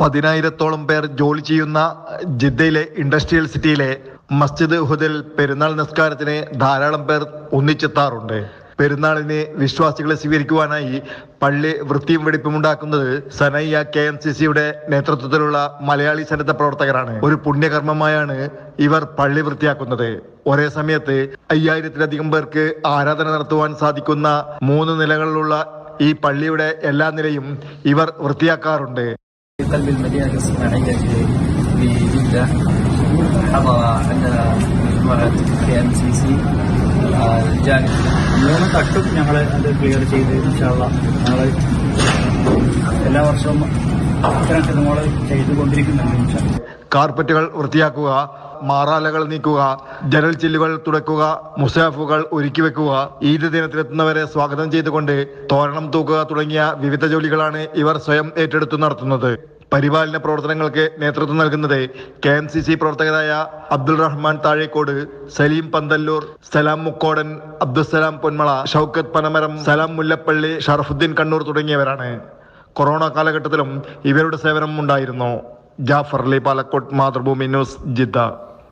പതിനായിരത്തോളം പേർ ജോലി ചെയ്യുന്ന ജിദ്ദയിലെ ഇൻഡസ്ട്രിയൽ സിറ്റിയിലെ മസ്ജിദ് ഹുദിൽ പെരുന്നാൾ നിസ്കാരത്തിന് ധാരാളം പേർ ഒന്നിച്ചെത്താറുണ്ട്. പെരുന്നാളിനെ വിശ്വാസികളെ സ്വീകരിക്കുവാനായി പള്ളി വൃത്തിയും വെടിപ്പും ഉണ്ടാക്കുന്നത് സനയ്യ കെ എം സി സിയുടെ നേതൃത്വത്തിലുള്ള മലയാളി സന്നദ്ധ പ്രവർത്തകരാണ്. ഒരു പുണ്യകർമ്മമായാണ് ഇവർ പള്ളി വൃത്തിയാക്കുന്നത്. ഒരേ സമയത്ത് അയ്യായിരത്തിലധികം പേർക്ക് ആരാധന നടത്തുവാൻ സാധിക്കുന്ന മൂന്ന് നിലകളിലുള്ള ഈ പള്ളിയുടെ എല്ലാ നിലയും ഇവർ വൃത്തിയാക്കാറുണ്ട്. في قلب المدينة الإسماعيلية في جدة حضر عندنا مجموعة كي ام سي سي الجانب മൂന്ന് തട്ടും ഞങ്ങൾ അത് ക്ലിയർ ചെയ്ത് ഇൻഷാല്ല ഞങ്ങൾ എല്ലാ വർഷവും ഇത്തരം ശ്രമങ്ങൾ ചെയ്തുകൊണ്ടിരിക്കുന്നുണ്ട് ഇൻഷാല്ല കാർപ്പറ്റുകൾ വൃത്തിയാക്കുക മാറാലകൾ നീക്കുക ജനൽ ചില്ലുകൾ തുടക്കുക മുസാഫുകൾ ഒരുക്കി വെക്കുക. ഈദ് ദിനത്തിലെത്തുന്നവരെ സ്വാഗതം ചെയ്തുകൊണ്ട് തോരണം തൂക്കുക തുടങ്ങിയ വിവിധ ജോലികളാണ് ഇവർ സ്വയം ഏറ്റെടുത്തു നടത്തുന്നത്. പരിപാലന പ്രവർത്തനങ്ങൾക്ക് നേതൃത്വം നൽകുന്നത് കെ എം സി സി പ്രവർത്തകരായ അബ്ദുൾ റഹ്മാൻ താഴേക്കോട് സലീം പന്തല്ലൂർ സലാം മുക്കോടൻ അബ്ദുസലാം പൊന്മള ഷൗക്കത്ത് പനമരം സലാം മുല്ലപ്പള്ളി ഷറഫുദ്ദീൻ കണ്ണൂർ തുടങ്ങിയവരാണ്. കൊറോണ കാലഘട്ടത്തിലും ഇവരുടെ സേവനം ഉണ്ടായിരുന്നു. Jafar Ali Palakkot Mathrubhumi news Jeddah.